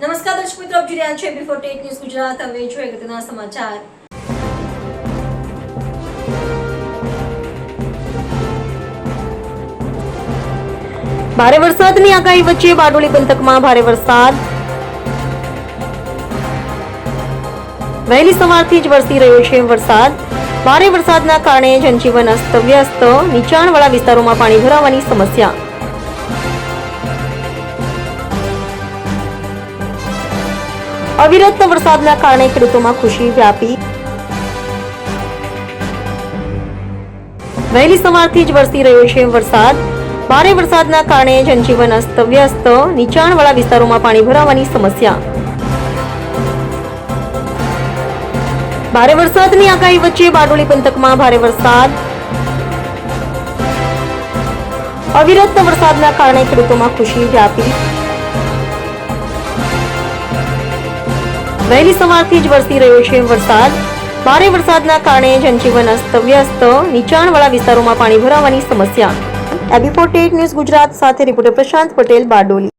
નમસ્કાર દર્શક મિત્રો, આપ જોઈ રહ્યા છો બિફોર ટેટ ન્યૂઝ ગુજરાત. હવે જોઈએ અગત્યના સમાચાર. ભારે વરસાદની આગાહી વચ્ચે બારડોલી પંથકમાં ભારે વરસાદ. વહેલી સવારથી જ વરસી રહ્યો છે વરસાદ. ભારે વરસાદના કારણે જનજીવન અસ્તવ્યસ્ત. નીચાણવાળા વિસ્તારોમાં પાણી ભરાવાની સમસ્યા. અવિરત વરસાદના કારણે ખેડૂતોમાં ખુશી વ્યાપી. વહેલી સવારથી જ વરસી રહ્યો છે વરસાદ. ભારે વરસાદના કારણે જનજીવન અસ્તવ્યસ્ત નીચાણવાળા વિસ્તારોમાં પાણી ભરાવાની સમસ્યા. ભારે વરસાદની આગાહી વચ્ચે બારડોલી પંથકમાં ભારે વરસાદ. અવિરત વરસાદના કારણે ખેડૂતોમાં ખુશી વ્યાપી. વહેલી સવારથી જ વરસી રહ્યો છે વરસાદ. ભારે વરસાદના કારણે જનજીવન અસ્તવ્યસ્ત નીચાણવાળા વિસ્તારોમાં પાણી ભરાવાની સમસ્યા. એબી ટેક ન્યૂઝ ગુજરાત સાથે રિપોર્ટર પ્રશાંત પટેલ બારડોલી.